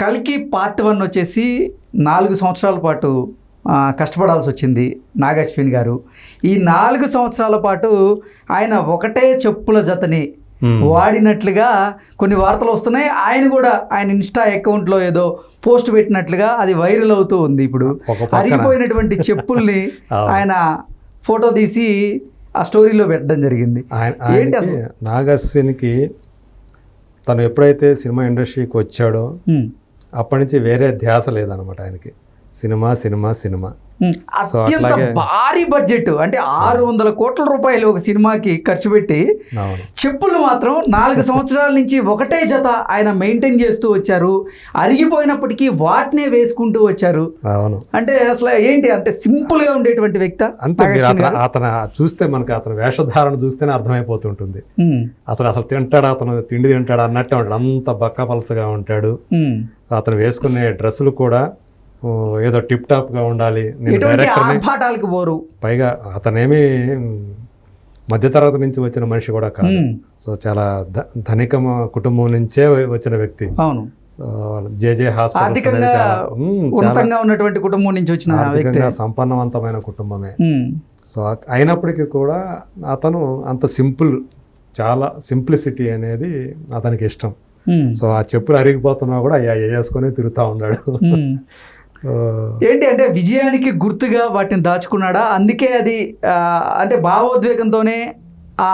కల్కి part one వచ్చేసి నాలుగు సంవత్సరాల పాటు కష్టపడాల్సి వచ్చింది నాగశ్విన్ గారు ఈ నాలుగు సంవత్సరాల పాటు ఆయన ఒకటే చెప్పుల జతని. వాడినట్లుగా కొన్ని వార్తలు వస్తున్నాయి ఆయన కూడా ఆయన ఇన్స్టా అకౌంట్లో ఏదో పోస్ట్ పెట్టినట్లుగా అది వైరల్ అవుతూ ఉంది ఇప్పుడు. అరిగిపోయినటువంటి చెప్పుల్ని. ఆయన ఫోటో తీసి ఆ స్టోరీలో పెట్టడం జరిగింది ఏంటి? నాగశ్విన్కి తను ఎప్పుడైతే సినిమా ఇండస్ట్రీకి వచ్చాడో. అప్పటి నుంచి వేరే ధ్యాస లేదనమాట ఆయనకి సినిమా సినిమా సినిమా అత్యంత అట్లాగే- భారీ బడ్జెట్. అంటే ఆరు వందల కోట్ల రూపాయలు ఒక సినిమాకి ఖర్చు పెట్టి చెప్పులు మాత్రం నాలుగు సంవత్సరాల నుంచి ఒకటే జత ఆయన మెయింటైన్ చేస్తూ వచ్చారు. అరిగిపోయినప్పటికీ వాటినే వేసుకుంటూ వచ్చారు. అవును. అంటే అసలు ఏంటి? అంటే సింపుల్గా ఉండేటువంటి వ్యక్తి అంతే అతను చూస్తే మనకి అతను వేషధారణ చూస్తేనే అర్థమైపోతుంటుంది. అసలు అసలు తింటాడు? అతను తిండి తింటాడు? అన్నట్టే ఉంటాడు. అంత బక్కపలచగా ఉంటాడు. అతను వేసుకునే డ్రెస్సులు కూడా ఏదో టిప్ టాప్గా ఉండాలి. ఆర్భాటాలకు పోరు. పైగా అతనేమి మధ్యతరగతి నుంచి వచ్చిన మనిషి కూడా కాదు. సో చాలా ధనిక కుటుంబం నుంచే వచ్చిన వ్యక్తి. అవును. సో జేజే ఉన్నతంగా ఉన్నటువంటి కుటుంబం నుంచి వచ్చిన ఆర్థికంగా సంపన్నవంతమైన కుటుంబమే. సో అయినప్పటికీ కూడా అతను అంత సింపుల్ చాలా సింప్లిసిటీ అనేది అతనికి ఇష్టం. సో ఆ చెప్పులు అరిగిపోతున్నా కూడా అయ్యా వేసుకొని తిరుగుతూ ఉన్నాడు. ఏంటి అంటే విజయానికి గుర్తుగా వాటిని దాచుకున్నాడా? అందుకే అది అంటే భావోద్వేగంతోనే ఆ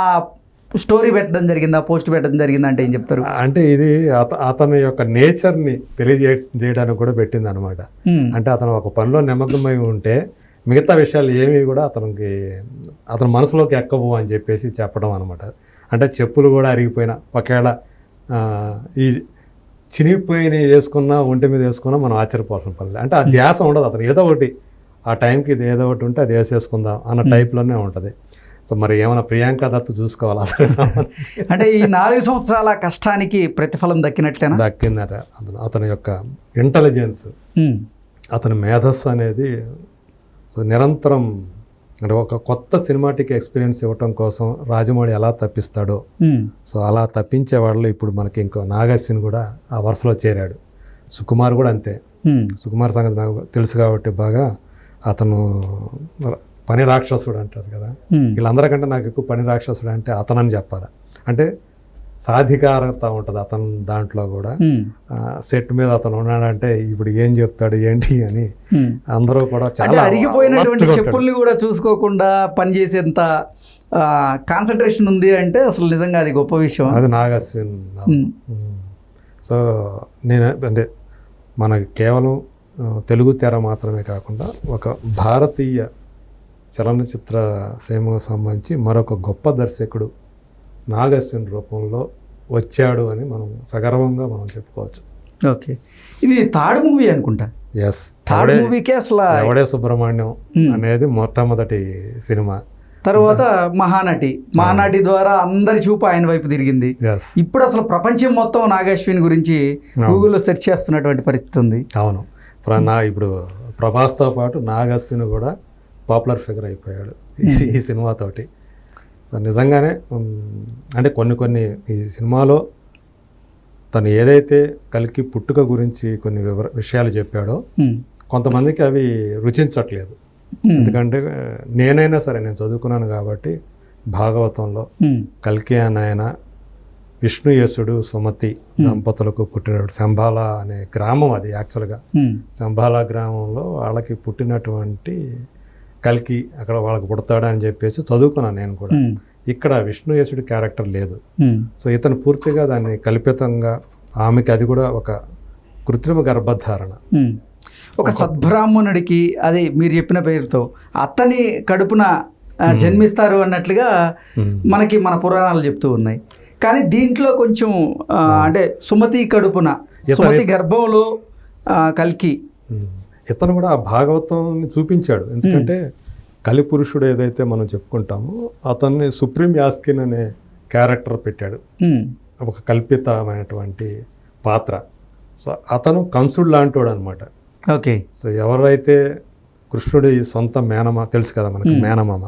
స్టోరీ పెట్టడం జరిగింది? ఆ పోస్ట్ పెట్టడం జరిగింది అంటే ఏం చెప్తారు? అంటే ఇది అత అతని యొక్క నేచర్ని తెలియజే చేయడానికి కూడా పెట్టింది అనమాట అంటే అతను ఒక పనిలో నిమగ్నమై ఉంటే మిగతా విషయాలు ఏమీ కూడా అతనికి అతని మనసులోకి ఎక్కవు అని చెప్పేసి చెప్పడం అనమాట అంటే చెప్పులు కూడా అరిగిపోయినా ఒకవేళ ఈ చినిగిపోయిన వేసుకున్నా ఒంటి మీద వేసుకున్నా మనం ఆశ్చర్యపోవాల్సిన పని. అంటే ఆ ధ్యాస ఉండదు అతను ఏదో ఒకటి ఆ టైంకి ఇది ఏదో ఒకటి ఉంటే అది వేసేసుకుందాం అన్న టైప్లోనే ఉంటుంది. సో మరి ఏమైనా ప్రియాంక దత్తు చూసుకోవాలి అంటే ఈ నాలుగు సంవత్సరాల కష్టానికి ప్రతిఫలం దక్కినట్లేనా? దక్కిందట అతను. అతని యొక్క ఇంటెలిజెన్స్ అతని మేధస్సు అనేది సో నిరంతరం అంటే ఒక కొత్త సినిమాటిక్ ఎక్స్పీరియన్స్ ఇవ్వటం కోసం రాజమౌళి ఎలా తప్పిస్తాడో. సో అలా తప్పించే వాళ్ళు ఇప్పుడు మనకి ఇంకో నాగాశ్విన్ కూడా ఆ వరుసలో చేరాడు. సుకుమార్ కూడా అంతే. సుకుమార్ సంగతి నాకు తెలుసు కాబట్టి బాగా అతను పని రాక్షసుడు అంటారు కదా. వీళ్ళందరికంటే నాకు ఎక్కువ పని రాక్షసుడు అంటే అతనని చెప్పాలి. అంటే సాధికారత ఉంటుంది అతను దాంట్లో కూడా సెట్ మీద అతను ఉన్నాడంటే ఇప్పుడు ఏం చెప్తాడు ఏంటి అని. అందరూ కూడా చాలా అరిగిపోయినటువంటి. చెప్పుల్ని కూడా చూసుకోకుండా పనిచేసేంత కాన్సన్ట్రేషన్ ఉంది అంటే అసలు నిజంగా అది గొప్ప విషయం అది నాగశ్విన్ ఉమ్. సో నేను అంటే మనకి కేవలం తెలుగు తెర మాత్రమే కాకుండా ఒక భారతీయ చలనచిత్ర సీమకు సంబంధించి మరొక గొప్ప దర్శకుడు నాగశ్విన్ రూపంలో వచ్చాడు అని మనం సగర్వంగా మనం చెప్పుకోవచ్చు. ఓకే. ఇది థర్డ్ మూవీ అనుకుంటా? ఎస్ థర్డ్ మూవీకే అసలు ఎవడే సుబ్రహ్మణ్యం అనేది మొట్టమొదటి సినిమా. తర్వాత మహానటి. మహానటి ద్వారా అందరి చూపు ఆయన వైపు తిరిగింది. ఇప్పుడు అసలు ప్రపంచం మొత్తం నాగశ్విన్ గురించి గూగుల్లో సెర్చ్ చేస్తున్నటువంటి పరిస్థితి ఉంది. అవును. నా ఇప్పుడు ప్రభాస్తో పాటు నాగశ్విన్ కూడా పాపులర్ ఫిగర్ అయిపోయాడు ఈ- ఈ సినిమాతోటి. సో నిజంగానే అంటే కొన్ని కొన్ని ఈ సినిమాలో తను ఏదైతే కలికి పుట్టుక గురించి కొన్ని వివర విషయాలు చెప్పాడో కొంతమందికి అవి రుచించట్లేదు. ఎందుకంటే నేనైనా సరే నేను చదువుకున్నాను కాబట్టి భాగవతంలో కల్కి అని ఆయన విష్ణుయసుడు సుమతి దంపతులకు పుట్టినటువంటి శంబాల అనే గ్రామం అది యాక్చువల్గా. శంబాల గ్రామంలో వాళ్ళకి పుట్టినటువంటి కల్కి అక్కడ వాళ్ళకి పుడతాడు అని చెప్పేసి చదువుకున్నాను నేను కూడా. ఇక్కడ విష్ణుయసుడి క్యారెక్టర్ లేదు. సో ఇతను పూర్తిగా దాన్ని కల్పితంగా ఆమెకి అది కూడా ఒక కృత్రిమ గర్భధారణ. ఒక సద్బ్రాహ్మణుడికి అది మీరు చెప్పిన పేరుతో అత్తని కడుపున జన్మిస్తారు అన్నట్లుగా మనకి మన పురాణాలు చెప్తూ ఉన్నాయి. కానీ దీంట్లో కొంచెం అంటే సుమతి కడుపున సుమతి గర్భంలో కల్కి. ఇతను కూడా ఆ భాగవతాన్ని చూపించాడు. ఎందుకంటే కలిపురుషుడు ఏదైతే మనం చెప్పుకుంటామో అతన్ని సుప్రీం యాస్కిన్ అనే క్యారెక్టర్ పెట్టాడు. ఒక కల్పితమైనటువంటి పాత్ర. సో అతను కంసుడు లాంటోడు అనమాట ఓకే. సో ఎవరైతే కృష్ణుడి సొంత మేనమా తెలుసు కదా మనకి మేనమామ.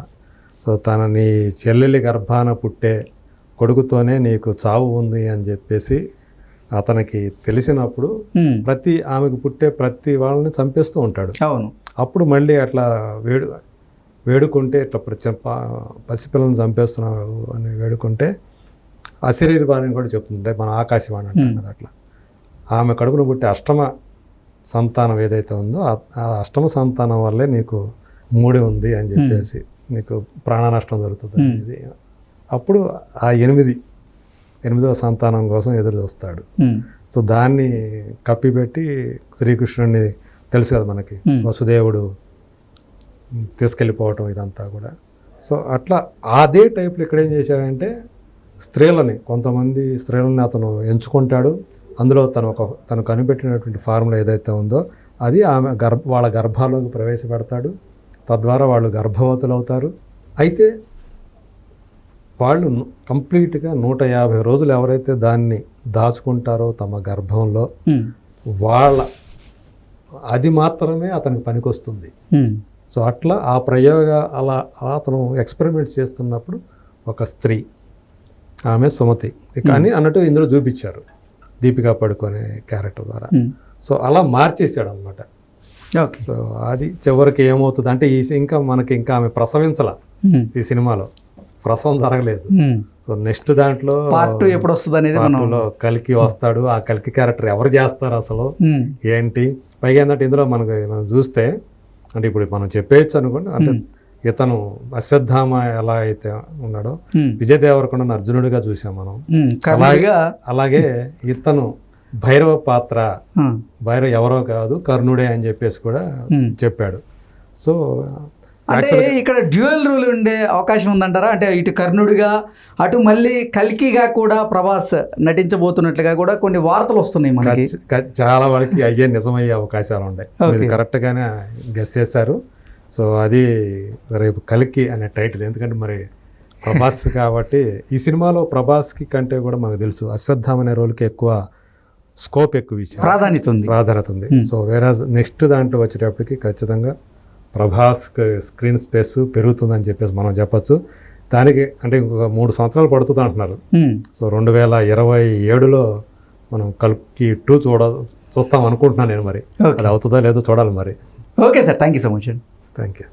సో తన నీ చెల్లెలి గర్భాన పుట్టే కొడుకుతోనే నీకు చావు ఉంది అని చెప్పేసి అతనికి తెలిసినప్పుడు ప్రతి ఆమెకు పుట్టే ప్రతి వాళ్ళని చంపేస్తూ ఉంటాడు. అవును. అప్పుడు మళ్ళీ అట్లా వేడు వేడుకుంటే ఇట్లా ప్రతి పా- పసిపిల్లల్ని చంపేస్తున్నావు అని వేడుకుంటే అశరీరవాణిని కూడా చెప్తుంటే మన ఆకాశవాణి అంటాం కదా అట్లా. ఆమె కడుపున పుట్టే అష్టమ సంతానం ఏదైతే ఉందో ఆ- అష్టమ సంతానం వల్లే నీకు మూడే ఉంది అని చెప్పేసి నీకు ప్రాణ నష్టం జరుగుతుంది అప్పుడు ఆ ఎనిమిది ఎనిమిదవ సంతానం కోసం ఎదురు చూస్తాడు. సో దాన్ని కప్పిపెట్టి శ్రీకృష్ణుడిని తెలుసు కదా మనకి. వసుదేవుడు తీసుకెళ్ళిపోవటం ఇదంతా కూడా. సో అట్లా అదే టైప్లో ఇక్కడ ఏం చేశాడంటే స్త్రీలని కొంతమంది స్త్రీలని అతను ఎంచుకుంటాడు. అందులో తను ఒక తను కనిపెట్టినటువంటి ఫార్ములా ఏదైతే ఉందో అది ఆమె గర్భ వాళ్ళ గర్భాల్లోకి ప్రవేశపెడతాడు. తద్వారా వాళ్ళు గర్భవతులు అవుతారు అయితే వాళ్ళు కంప్లీట్గా నూట యాభై రోజులు ఎవరైతే దాన్ని దాచుకుంటారో తమ గర్భంలో వాళ్ళ అది మాత్రమే అతనికి పనికొస్తుంది. సో అట్లా ఆ ప్రయోగ అలా అతను ఎక్స్పెరిమెంట్ చేస్తున్నప్పుడు ఒక స్త్రీ ఆమె సుమతి. కానీ అన్నట్టు ఇందులో చూపించారు. దీపికా పడుకునే క్యారెక్టర్ ద్వారా. సో అలా మార్చేసాడు అనమాట సో అది చివరికి ఏమవుతుంది అంటే ఈ ఇంకా మనకి ఇంకా ఆమె ప్రసవించాల ఈ సినిమాలో. ప్రసవం జరగలేదు. సో నెక్స్ట్ దాంట్లో పార్ట్ ఎప్పుడు వస్తుంది అనేది మనం పార్ట్ టూలో కలికి వస్తాడు. ఆ కలికి క్యారెక్టర్ ఎవరు చేస్తారు అసలు? ఏంటి? పైగా ఏంటంటే ఇందులో మనకు మనం చూస్తే అంటే ఇప్పుడు మనం చెప్పేయచ్చు అనుకోండి అంటే ఇతను అశ్వత్థామ ఎలా అయితే ఉన్నాడో విజయ్ దేవరకొండను అర్జునుడిగా చూసాం మనం. కర్ణుడిగా అలాగే ఇతను భైరవ పాత్ర భైరవ ఎవరో కాదు కర్ణుడే అని చెప్పేసి కూడా. చెప్పాడు. సో అంటే ఇక్కడ డ్యూయల్ రూల్ ఉండే అవకాశం ఉందంటారా? అంటే ఇటు కర్ణుడిగా అటు మళ్ళీ కల్కిగా కూడా ప్రభాస్ నటించబోతున్నట్లుగా కూడా కొన్ని వార్తలు వస్తున్నాయి మనకి. చాలా వరకు అయ్యే నిజమయ్యే అవకాశాలు ఉన్నాయి. కరెక్ట్గానే గెస్ చేశారు. సో అది రేపు కలికి అనే టైటిల్ ఎందుకంటే మరి ప్రభాస్ కాబట్టి ఈ సినిమాలో ప్రభాస్కి కంటే కూడా మనకు తెలుసు అశ్వత్థామ అనే రోల్కి ఎక్కువ స్కోప్ ఎక్కువ ఇచ్చారు. ప్రాధాన్యత ఉంది. ప్రాధాన్యత ఉంది. సో వేరే నెక్స్ట్ దాంట్లో వచ్చేటప్పటికి ఖచ్చితంగా ప్రభాస్ స్క్రీన్ స్పేస్ పెరుగుతుందని చెప్పేసి మనం చెప్పొచ్చు. దానికి అంటే ఇంకొక మూడు సంవత్సరాలు పడుతుంది అంటున్నారు. సో రెండు వేల ఇరవై ఏడులో మనం కల్కి టూ చూడ చూస్తాం అనుకుంటున్నాను నేను మరి. అది అవుతుందో లేదో చూడాలి మరి. Okay sir. Thank you so much అండి. Thank you